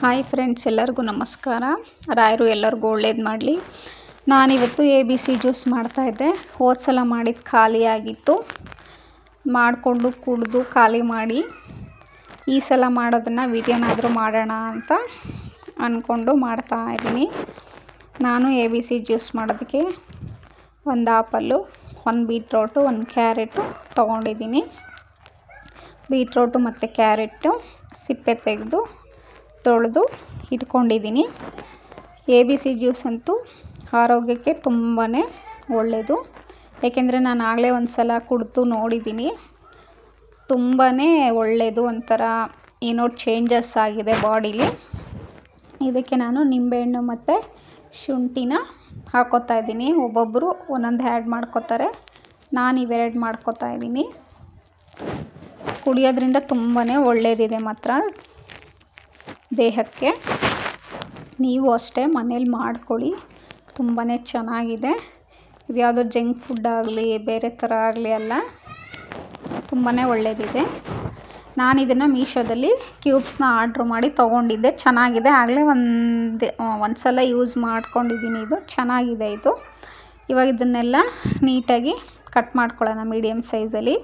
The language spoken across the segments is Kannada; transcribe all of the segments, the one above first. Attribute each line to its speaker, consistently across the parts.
Speaker 1: ಹಾಯ್ ಫ್ರೆಂಡ್ಸ್, ಎಲ್ಲರಿಗೂ ನಮಸ್ಕಾರ. ರಾಯರು ಎಲ್ಲರಿಗೂ ಒಳ್ಳೇದು ಮಾಡಲಿ. ನಾನಿವತ್ತು ಎ ಬಿ ಸಿ ಜ್ಯೂಸ್ ಮಾಡ್ತಾಯಿದ್ದೆ ಹೋದ ಸಲ ಮಾಡಿದ್ದು ಖಾಲಿಯಾಗಿತ್ತು ಮಾಡಿಕೊಂಡು ಕುಡಿದು ಖಾಲಿ ಮಾಡಿ ಈ ಸಲ ಮಾಡೋದನ್ನು ವಿಡಿಯೋನಾದರೂ ಮಾಡೋಣ ಅಂತ ಅಂದ್ಕೊಂಡು ಮಾಡ್ತಾಯಿದ್ದೀನಿ ನಾನು ಎ ಬಿ ಸಿ ಜ್ಯೂಸ್ ಮಾಡೋದಕ್ಕೆ ಒಂದು ಆಪಲ್ಲು ಒಂದು ಬೀಟ್ರೋಟು, ಒಂದು ಕ್ಯಾರೆಟು ತೊಗೊಂಡಿದ್ದೀನಿ. ಬೀಟ್ರೋಟು ಮತ್ತು ಕ್ಯಾರೆಟು ಸಿಪ್ಪೆ ತೆಗೆದು ತೊಳೆದು ಇಟ್ಕೊಂಡಿದ್ದೀನಿ. ಎ ಬಿ ಸಿ ಜ್ಯೂಸ್ ಅಂತೂ ಆರೋಗ್ಯಕ್ಕೆ ತುಂಬಾ ಒಳ್ಳೆಯದು ಏಕೆಂದರೆ ನಾನು ಆಗಲೇ ಒಂದು ಸಲ ಕುಡಿದು ನೋಡಿದ್ದೀನಿ. ತುಂಬಾ ಒಳ್ಳೆಯದು ಒಂಥರ ಏನೋ ಚೇಂಜಸ್ ಆಗಿದೆ ಬಾಡಿಲಿ. ಇದಕ್ಕೆ ನಾನು ನಿಂಬೆಹಣ್ಣು ಮತ್ತು ಶುಂಠಿನ ಹಾಕೋತಾ ಇದ್ದೀನಿ. ಒಬ್ಬೊಬ್ಬರು ಒಂದೊಂದು ಆ್ಯಡ್ ಮಾಡ್ಕೋತಾರೆ. ನಾನು ಇವೆರಡು ಮಾಡ್ಕೋತಾ ಇದ್ದೀನಿ. ಕುಡಿಯೋದ್ರಿಂದ ತುಂಬಾ ಒಳ್ಳೆಯದಿದೆ ಮಾತ್ರ. ದೇಹಕ್ಕೆ. ನೀವು ಅಷ್ಟೇ ಮನೇಲಿ ಮಾಡ್ಕೊಳ್ಳಿ. ತುಂಬಾ ಚೆನ್ನಾಗಿದೆ. ಇದು ಯಾವುದೋ ಜಂಕ್ ಫುಡ್ ಆಗಲಿ, ಬೇರೆ ಥರ ಆಗಲಿ ಅಲ್ಲ ತುಂಬಾ ಒಳ್ಳೆಯದಿದೆ ನಾನು ಇದನ್ನು ಮೀಶೋದಲ್ಲಿ ಕ್ಯೂಬ್ಸ್ನ ಆರ್ಡ್ರ್ ಮಾಡಿ ತೊಗೊಂಡಿದ್ದೆ. ಚೆನ್ನಾಗಿದೆ. ಆಗಲೇ ಒಂದು ಒಂದು ಸಲ ಯೂಸ್ ಮಾಡ್ಕೊಂಡಿದ್ದೀನಿ ಇದು. ಚೆನ್ನಾಗಿದೆ ಇದು. ಇವಾಗ ಇದನ್ನೆಲ್ಲ ನೀಟಾಗಿ ಕಟ್ ಮಾಡ್ಕೊಳ್ಳೋಣ ಮೀಡಿಯಮ್ ಸೈಜಲ್ಲಿ.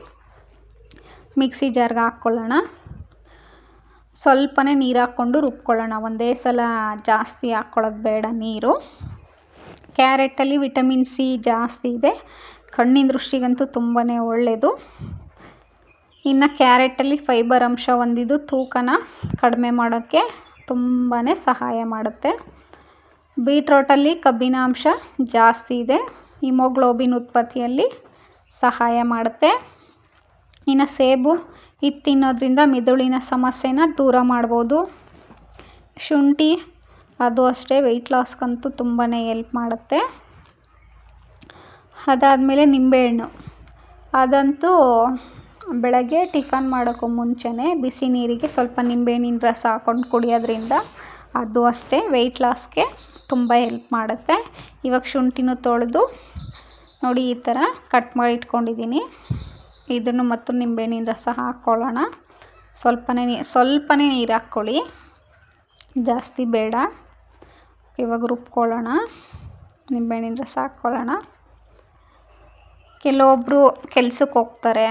Speaker 1: ಮಿಕ್ಸಿ ಜಾರ್ಗೆ ಹಾಕ್ಕೊಳ್ಳೋಣ. ಸ್ವಲ್ಪನೇ ನೀರು ಹಾಕ್ಕೊಂಡು ರುಬ್ಕೊಳ್ಳೋಣ. ಒಂದೇ ಸಲ ಜಾಸ್ತಿ ಹಾಕ್ಕೊಳ್ಳೋದು ಬೇಡ ನೀರು. ಕ್ಯಾರೆಟಲ್ಲಿ ವಿಟಮಿನ್ ಸಿ ಜಾಸ್ತಿ ಇದೆ. ಕಣ್ಣಿನ ದೃಷ್ಟಿಗಂತೂ ತುಂಬಾ ಒಳ್ಳೆಯದು ಇನ್ನು ಕ್ಯಾರೆಟಲ್ಲಿ ಫೈಬರ್ ಅಂಶ ಹೊಂದಿದ್ದು ತೂಕನ ಕಡಿಮೆ ಮಾಡೋಕ್ಕೆ ತುಂಬಾ ಸಹಾಯ ಮಾಡುತ್ತೆ. ಬೀಟ್ರೋಟಲ್ಲಿ ಕಬ್ಬಿನ ಅಂಶ ಜಾಸ್ತಿ ಇದೆ. ಹಿಮೋಗ್ಲೋಬಿನ್ ಉತ್ಪತ್ತಿಯಲ್ಲಿ ಸಹಾಯ ಮಾಡುತ್ತೆ. ಇನ್ನು ಸೇಬು ಇದು ತಿನ್ನೋದ್ರಿಂದ ಮಿದುಳಿನ ಸಮಸ್ಯೆನ ದೂರ ಮಾಡ್ಬೋದು. ಶುಂಠಿ, ಅದು ಅಷ್ಟೇ ವೆಯ್ಟ್ ಲಾಸ್ಗಂತೂ ತುಂಬಾ ಎಲ್ಪ್ ಮಾಡುತ್ತೆ. ಅದಾದಮೇಲೆ ನಿಂಬೆಹಣ್ಣು. ಅದಂತೂ ಬೆಳಗ್ಗೆ ಟಿಫನ್ ಮಾಡೋಕ್ಕೂ ಮುಂಚೆನೇ ಬಿಸಿ ನೀರಿಗೆ ಸ್ವಲ್ಪ ನಿಂಬೆಹಣ್ಣಿನ ರಸ ಹಾಕ್ಕೊಂಡು ಕುಡಿಯೋದ್ರಿಂದ ಅದು ಅಷ್ಟೇ ವೆಯ್ಟ್ ಲಾಸ್ಗೆ ತುಂಬ ಹೆಲ್ಪ್ ಮಾಡುತ್ತೆ. ಇವಾಗ ಶುಂಠಿನೂ ತೊಳೆದು ನೋಡಿ ಈ ಥರ ಕಟ್ ಮಾಡಿ ಇಟ್ಕೊಂಡಿದ್ದೀನಿ ಇದನ್ನು ಮತ್ತು ನಿಂಬೆಹಣ್ಣಿನ ರಸ ಹಾಕ್ಕೊಳ್ಳೋಣ ಸ್ವಲ್ಪನೇ ನೀ, ಸ್ವಲ್ಪನೇ ನೀರು ಹಾಕ್ಕೊಳ್ಳಿ. ಜಾಸ್ತಿ ಬೇಡ. ಇವಾಗ ರುಬ್ಕೊಳ್ಳೋಣ. ನಿಂಬೆಹಣ್ಣಿನ ರಸ ಹಾಕ್ಕೊಳ್ಳೋಣ. ಕೆಲವೊಬ್ಬರು ಕೆಲ್ಸಕ್ಕೆ ಹೋಗ್ತಾರೆ.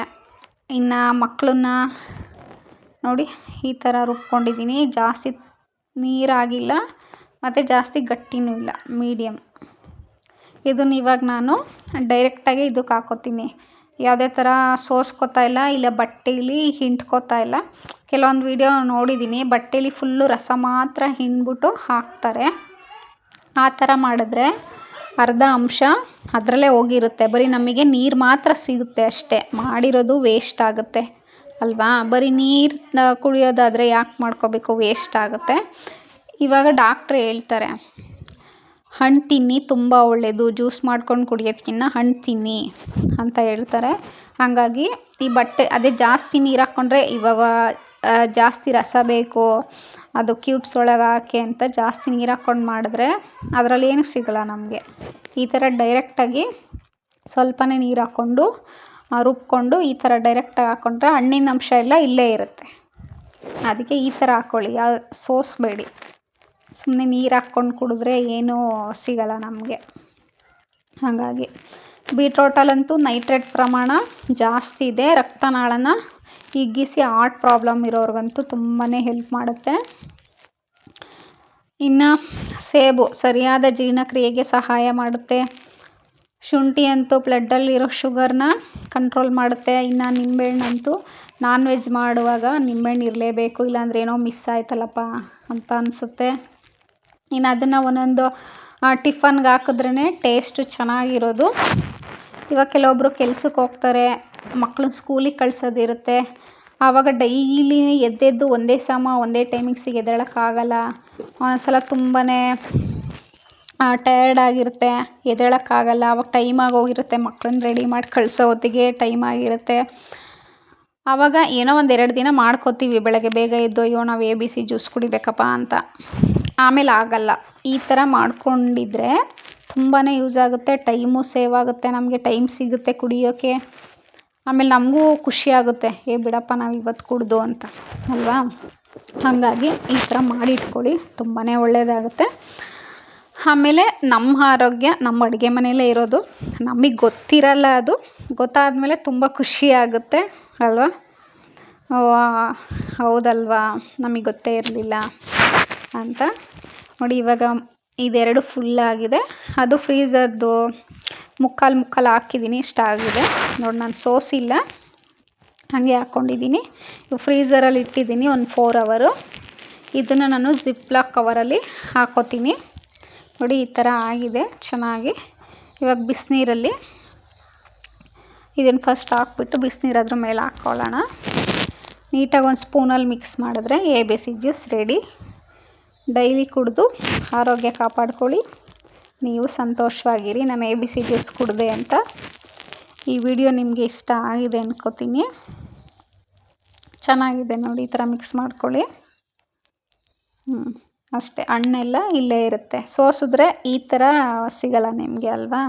Speaker 1: ಇನ್ನು ಮಕ್ಕಳನ್ನ ನೋಡಿ, ಈ ಥರ ರುಬ್ಕೊಂಡಿದ್ದೀನಿ. ಜಾಸ್ತಿ ನೀರಾಗಿಲ್ಲ, ಮತ್ತು ಜಾಸ್ತಿ ಗಟ್ಟಿನೂ ಇಲ್ಲ ಮೀಡಿಯಮ್ ಇದನ್ನು ಇವಾಗ ನಾನು ಡೈರೆಕ್ಟಾಗಿ ಇದಕ್ಕೆ ಹಾಕ್ಕೋತೀನಿ ಯಾವುದೇ ಥರ ಸೋಸ್ಕೋತಾ ಇಲ್ಲ ಇಲ್ಲ ಬಟ್ಟೇಲಿ ಹಿಂಡ್ಕೋತಾ ಇಲ್ಲ. ಕೆಲವೊಂದು ವೀಡಿಯೋ ನೋಡಿದ್ದೀನಿ ಬಟ್ಟೇಲಿ ಫುಲ್ಲು ರಸ ಮಾತ್ರ ಹಿಂಡ್ಬಿಟ್ಟು ಹಾಕ್ತಾರೆ. ಆ ಥರ ಮಾಡಿದ್ರೆ ಅರ್ಧ ಅಂಶ ಅದರಲ್ಲೇ ಹೋಗಿರುತ್ತೆ. ಬರೀ ನಮಗೆ ನೀರು ಮಾತ್ರ ಸಿಗುತ್ತೆ ಅಷ್ಟೇ. ಮಾಡಿರೋದು ವೇಸ್ಟ್ ಆಗುತ್ತೆ, ಅಲ್ವಾ? ಬರೀ ನೀರು ಕುಡಿಯೋದಾದರೆ ಯಾಕೆ ಮಾಡ್ಕೋಬೇಕು? ವೇಸ್ಟ್ ಆಗುತ್ತೆ. ಇವಾಗ ಡಾಕ್ಟ್ರ್ ಹೇಳ್ತಾರೆ ಹಣ್ಣು ತಿನ್ನಿ, ತುಂಬ ಒಳ್ಳೆಯದು ಜ್ಯೂಸ್ ಮಾಡ್ಕೊಂಡು ಕುಡಿಯೋದ್ಕಿಂತ ಹಣ್ಣು ತಿನ್ನಿ ಅಂತ ಹೇಳ್ತಾರೆ. ಹಾಗಾಗಿ ಈ ಬಟ್ಟೆ, ಅದೇ ಜಾಸ್ತಿ ನೀರು ಹಾಕ್ಕೊಂಡ್ರೆ ಇವಾಗ ಜಾಸ್ತಿ ರಸ ಬೇಕು. ಅದು ಕ್ಯೂಬ್ಸ್ ಒಳಗೆ ಹಾಕಿ ಅಂತ ಜಾಸ್ತಿ ನೀರು ಹಾಕ್ಕೊಂಡು ಮಾಡಿದ್ರೆ ಅದರಲ್ಲಿ ಏನು ಸಿಗಲ್ಲ ನಮಗೆ. ಈ ಥರ ಡೈರೆಕ್ಟಾಗಿ ಸ್ವಲ್ಪನೇ ನೀರು ಹಾಕ್ಕೊಂಡು ರುಬ್ಕೊಂಡು ಈ ಥರ ಡೈರೆಕ್ಟಾಗಿ ಹಾಕ್ಕೊಂಡ್ರೆ ಹಣ್ಣಿನ ಅಂಶ ಎಲ್ಲ ಇಲ್ಲೇ ಇರುತ್ತೆ. ಅದಕ್ಕೆ ಈ ಥರ ಹಾಕ್ಕೊಳ್ಳಿ ಯಾವ ಸೋಸಬೇಡಿ. ಸುಮ್ಮನೆ ನೀರು ಹಾಕ್ಕೊಂಡು ಕುಡಿದ್ರೆ ಏನೂ ಸಿಗಲ್ಲ ನಮಗೆ. ಹಾಗಾಗಿ ಬೀಟ್ರೋಟಲ್ಲಂತೂ ನೈಟ್ರೇಟ್ ಪ್ರಮಾಣ ಜಾಸ್ತಿ ಇದೆ, ರಕ್ತನಾಳನ ಹಿಗ್ಗಿಸಿ ಹಾರ್ಟ್ ಪ್ರಾಬ್ಲಮ್ ಇರೋರಿಗಂತೂ ತುಂಬಾ ಹೆಲ್ಪ್ ಮಾಡುತ್ತೆ. ಇನ್ನು ಸೇಬು ಸರಿಯಾದ ಜೀರ್ಣಕ್ರಿಯೆಗೆ ಸಹಾಯ ಮಾಡುತ್ತೆ. ಶುಂಠಿ ಅಂತೂ ಬ್ಲಡ್ಡಲ್ಲಿರೋ ಶುಗರ್ನ ಕಂಟ್ರೋಲ್ ಮಾಡುತ್ತೆ. ಇನ್ನು ನಿಂಬೆಹಣ್ಣಂತೂ ನಾನ್ ವೆಜ್ ಮಾಡುವಾಗ ನಿಂಬೆಹಣ್ಣು ಇರಲೇಬೇಕು, ಇಲ್ಲಾಂದ್ರೆ ಏನೋ ಮಿಸ್ ಆಯ್ತಲ್ಲಪ್ಪ ಅಂತ ಅನಿಸುತ್ತೆ. ಇನ್ನು ಅದನ್ನು ಒಂದೊಂದು ಟಿಫನ್ಗೆ ಹಾಕಿದ್ರೇ ಟೇಸ್ಟು ಚೆನ್ನಾಗಿರೋದು. ಇವಾಗ ಕೆಲವೊಬ್ಬರು ಕೆಲ್ಸಕ್ಕೆ ಹೋಗ್ತಾರೆ ಮಕ್ಳನ್ನ ಸ್ಕೂಲಿಗೆ ಕಳ್ಸೋದಿರುತ್ತೆ. ಆವಾಗ ಡೈಲಿ ಎದ್ದೆದ್ದು ಒಂದೇ ಸಮ, ಒಂದೇ ಟೈಮಿಂಗ್ಸಿಗೆ ಎದ್ದೇಳೋಕ್ಕಾಗಲ್ಲ ಒಂದೊಂದ್ಸಲ ತುಂಬಾ ಟಯರ್ಡ್ ಆಗಿರುತ್ತೆ ಎದ್ದೇಳೋಕ್ಕಾಗಲ್ಲ ಆವಾಗ ಟೈಮ್ ಹೋಗಿರುತ್ತೆ ಮಕ್ಳನ್ನ ರೆಡಿ ಮಾಡಿ ಕಳಿಸೋ ಹೊತ್ತಿಗೆ ಟೈಮ್ ಆಗಿರುತ್ತೆ. ಆವಾಗ ಏನೋ ಒಂದು ಎರಡು ದಿನ ಮಾಡ್ಕೋತೀವಿ ಬೆಳಗ್ಗೆ ಬೇಗ ಎದ್ದು, ಅಯ್ಯೋ, ನಾವು ಎ ಬಿ ಸಿ ಜ್ಯೂಸ್ ಕುಡಿಬೇಕಪ್ಪ ಅಂತ. ಆಮೇಲೆ ಆಗಲ್ಲ. ಈ ಥರ ಮಾಡ್ಕೊಂಡಿದ್ರೆ ತುಂಬಾ ಯೂಸ್ ಆಗುತ್ತೆ ಟೈಮು ಸೇವ್ ಆಗುತ್ತೆ, ನಮಗೆ ಟೈಮ್ ಸಿಗುತ್ತೆ ಕುಡಿಯೋಕ್ಕೆ ಆಮೇಲೆ ನಮಗೂ ಖುಷಿ ಆಗುತ್ತೆ, ಏ ಬಿಡಪ್ಪ ನಾವು ಇವತ್ತು ಕುಡಿದು ಅಂತ, ಅಲ್ವಾ? ಹಾಗಾಗಿ ಈ ಥರ ಮಾಡಿ ಇಟ್ಕೊಳ್ಳಿ ತುಂಬಾ ಒಳ್ಳೆಯದಾಗುತ್ತೆ ಆಮೇಲೆ ನಮ್ಮ ಆರೋಗ್ಯ ನಮ್ಮ ಅಡುಗೆ ಮನೆಯಲ್ಲೇ ಇರೋದು. ನಮಗೆ ಗೊತ್ತಿರಲ್ಲ ಅದು, ಗೊತ್ತಾದಮೇಲೆ ತುಂಬ ಖುಷಿ ಆಗುತ್ತೆ, ಅಲ್ವಾ? ಹೌದಲ್ವಾ? ನಮಗೆ ಗೊತ್ತೇ ಇರಲಿಲ್ಲ. ಅಂತ. ನೋಡಿ, ಇವಾಗ ಇದೆರಡು ಫುಲ್ ಆಗಿದೆ. ಅದು ಫ್ರೀಝರ್ದು ಮುಕ್ಕಾಲು ಮುಕ್ಕಾಲು ಹಾಕಿದ್ದೀನಿ, ಇಷ್ಟ ಆಗಿದೆ. ನೋಡಿ, ನಾನು ಸೋಸಿಲ್ಲ ಹಾಗೆ ಹಾಕ್ಕೊಂಡಿದ್ದೀನಿ ಫ್ರೀಝರಲ್ಲಿ ಇಟ್ಟಿದ್ದೀನಿ ಒಂದು ಫೋರ್ ಅವರು ಇದನ್ನು ನಾನು ಜಿಪ್ಲಾಕ್ ಕವರಲ್ಲಿ ಹಾಕೋತೀನಿ. ನೋಡಿ, ಈ ಥರ ಆಗಿದೆ, ಚೆನ್ನಾಗಿ. ಇವಾಗ ಬಿಸಿನೀರಲ್ಲಿ ಇದನ್ನು ಫಸ್ಟ್ ಹಾಕ್ಬಿಟ್ಟು ಬಿಸಿನೀರು ಅದ್ರ ಮೇಲೆ ಹಾಕ್ಕೊಳ್ಳೋಣ ನೀಟಾಗಿ ಒಂದು ಸ್ಪೂನಲ್ಲಿ ಮಿಕ್ಸ್ ಮಾಡಿದ್ರೆ a basic juice ready daily ಕುಡಿದು ಆರೋಗ್ಯ ಕಾಪಾಡ್ಕೊಳ್ಳಿ. ನೀವು ಸಂತೋಷವಾಗಿರಿ. ನಾನು ಎ ಬಿ ಸಿ ಜ್ಯೂಸ್ ಕುಡಿದೆ ಅಂತ ಈ ವಿಡಿಯೋ ನಿಮಗೆ ಇಷ್ಟ ಆಗಿದೆ ಅಂದ್ಕೋತೀನಿ ಚೆನ್ನಾಗಿದೆ ನೋಡಿ, ಈ ಥರ ಮಿಕ್ಸ್ ಮಾಡ್ಕೊಳ್ಳಿ. ಹ್ಞೂ ಅಷ್ಟೇ. ಹಣ್ಣೆಲ್ಲ ಇಲ್ಲೇ ಇರುತ್ತೆ. ಸೋಸಿದ್ರೆ ಈ ಥರ ಸಿಗೋಲ್ಲ ನಿಮಗೆ ಅಲ್ವಾ?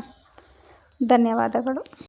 Speaker 1: ಧನ್ಯವಾದಗಳು.